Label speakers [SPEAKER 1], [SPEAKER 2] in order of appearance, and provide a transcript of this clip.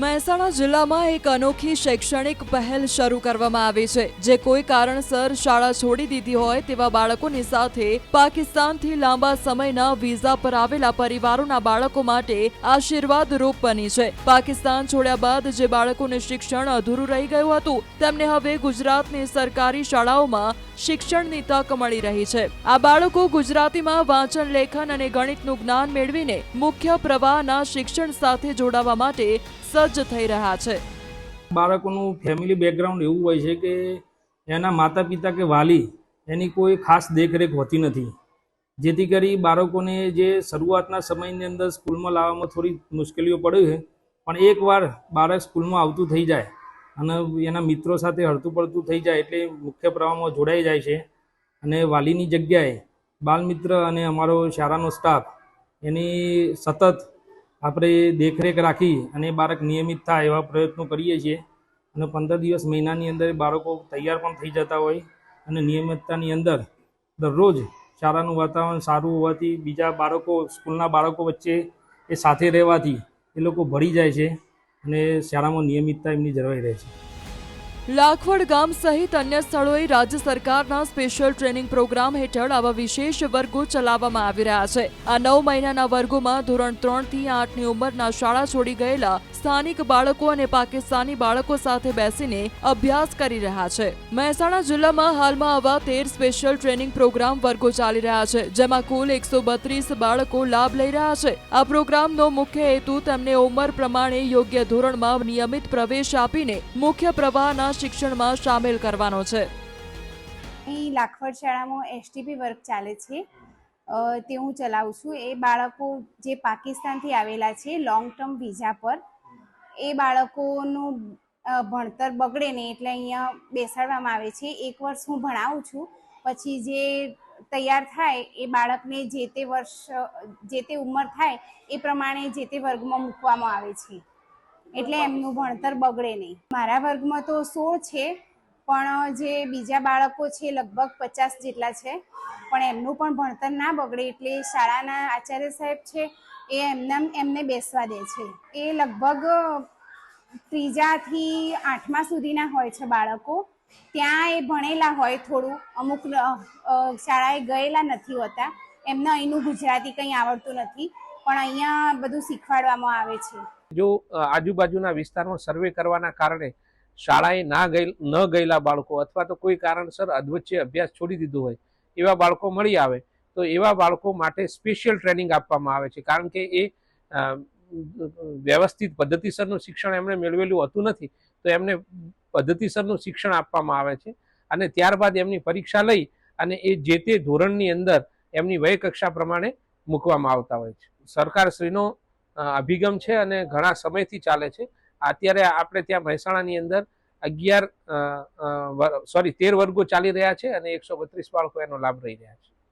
[SPEAKER 1] મહેસાણા જિલ્લામાં એક અનોખી શૈક્ષણિક પહેલ શરૂ કરવામાં આવી છે. જે કોઈ કારણસર શાળા છોડી દીધી હોય તેવા બાળકોની સાથે પાકિસ્તાનથી લાંબા સમયના વિઝા પર આવેલા પરિવારોના બાળકો માટે આશીર્વાદ રૂપ બની છે. પાકિસ્તાન છોડ્યા બાદ જે બાળકોને શિક્ષણ અધૂરું રહી ગયું હતું, તેમને હવે ગુજરાતની સરકારી શાળાઓમાં શિક્ષણની તક મળી રહી છે. આ બાળકો ગુજરાતીમાં વાંચન, લેખન અને ગણિતનું જ્ઞાન મેળવીને મુખ્ય પ્રવાહના શિક્ષણ સાથે જોડાવા માટે સજ્જ થઈ રહ્યા છે.
[SPEAKER 2] બાળકોનું ફેમિલી બેકગ્રાઉન્ડ એવું હોય છે કે એના માતા પિતા કે વાલી એની કોઈ ખાસ દેખરેખ હોતી નથી. જેથી કરી બાળકોને જે શરૂઆતના સમયની અંદર સ્કૂલમાં લાવવામાં થોડી મુશ્કેલીઓ પડે છે પણ એકવાર બાળક સ્કૂલમાં આવતું થઈ જાય અને એના મિત્રો સાથે હળતું પડતું થઈ જાય એટલે મુખ્ય પ્રવાહમાં જોડાઈ જાય છે અને વાલીની જગ્યાએ બાલમિત્ર અને અમારો શાળાનો સ્ટાફ એની સતત આપણે દેખરેખ રાખી અને બાળક નિયમિત થાય એવા પ્રયત્નો કરીએ છીએ. અને પંદર દિવસ મહિનાની અંદર બાળકો તૈયાર પણ થઈ જતા હોય અને નિયમિતતાની અંદર દરરોજ શાળાનું વાતાવરણ સારું હોવાથી બીજા બાળકો, સ્કૂલના બાળકો વચ્ચે એ સાથે રહેવાથી એ લોકો ભળી જાય છે અને શાળામાં નિયમિતતા એમની જળવાઈ રહે છે.
[SPEAKER 1] લાખવડ ગામ સહિત અન્ય સ્થળોએ રાજ્ય સરકારના સ્પેશિયલ ટ્રેનિંગ પ્રોગ્રામ હેઠળ આવા વિશેષ વર્ગો ચલાવવામાં આવી રહ્યા છે. આ નવ મહિનાના વર્ગોમાં ધોરણ ત્રણથી આઠની ઉંમરના શાળા છોડી ગયેલા સ્થાનિક બાળકો અને પાકિસ્તાની બાળકો સાથે બેસીને અભ્યાસ કરી રહ્યા છે. મહેસાણા જિલ્લામાં હાલમાં આવા તેર સ્પેશિયલ ટ્રેનિંગ પ્રોગ્રામ વર્ગો ચાલી રહ્યા છે, જેમાં કુલ એકસો બત્રીસ બાળકો લાભ લઈ રહ્યા છે. આ પ્રોગ્રામનો મુખ્ય હેતુ તેમને ઉંમર પ્રમાણે યોગ્ય ધોરણમાં નિયમિત પ્રવેશ આપીને મુખ્ય પ્રવાહના શિક્ષણમાં સામેલ કરવાનો છે.
[SPEAKER 3] અહીં લાખવડ શાળામાં એસટીપી વર્ક ચાલે છે. તે હું ચલાવું છું. એ બાળકો જે પાકિસ્તાનથી આવેલા છે લોંગ ટર્મ વિઝા પર, એ બાળકોનું ભણતર બગડે ને એટલે અહીંયા બેસાડવામાં આવે છે. એક વર્ષ હું ભણાવું છું, પછી જે તૈયાર થાય, એ બાળકને જે તે વર્ષ, જે તે ઉંમર થાય, એ પ્રમાણે જે તે વર્ગમાં મૂકવામાં આવે છે. એટલે એમનું ભણતર બગડે નહીં. મારા વર્ગમાં તો સોળ છે, પણ જે બીજા બાળકો છે લગભગ પચાસ જેટલા છે. પણ એમનું પણ ભણતર ના બગડે એટલે શાળાના આચાર્ય સાહેબ છે, એ એમના એમને બેસવા દે છે. એ લગભગ ત્રીજાથી આઠમા સુધીના હોય છે બાળકો. ત્યાં એ ભણેલા હોય થોડું. અમુક શાળાએ ગયેલા નથી હોતા. એમને અહીંનું ગુજરાતી કંઈ આવડતું નથી. પણ અહીંયા બધું શીખવાડવામાં આવે છે.
[SPEAKER 4] જો આજુબાજુના વિસ્તારમાં સર્વે કરવાના કારણે શાળાએ ના ગઈ ન ગયેલા બાળકો અથવા તો કોઈ કારણસર અધવચ્ચે અભ્યાસ છોડી દીધો હોય, એવા બાળકો મળી આવે, તો એવા બાળકો માટે સ્પેશિયલ ટ્રેનિંગ આપવામાં આવે છે. કારણ કે એ વ્યવસ્થિત પદ્ધતિસરનું શિક્ષણ એમણે મેળવેલું હોતું નથી, તો એમને પદ્ધતિસરનું શિક્ષણ આપવામાં આવે છે. અને ત્યારબાદ એમની પરીક્ષા લઈ અને એ જે તે ધોરણની અંદર એમની વય કક્ષા પ્રમાણે મૂકવામાં આવતા હોય છે. સરકારશ્રીનો અભિગમ છે અને ઘણા સમયથી ચાલે છે. અત્યારે આપણે ત્યાં મહેસાણાની અંદર અગિયાર સોરી, તેર વર્ગો ચાલી રહ્યા છે અને એકસો બત્રીસ બાળકો એનો લાભ લઈ રહ્યા છે.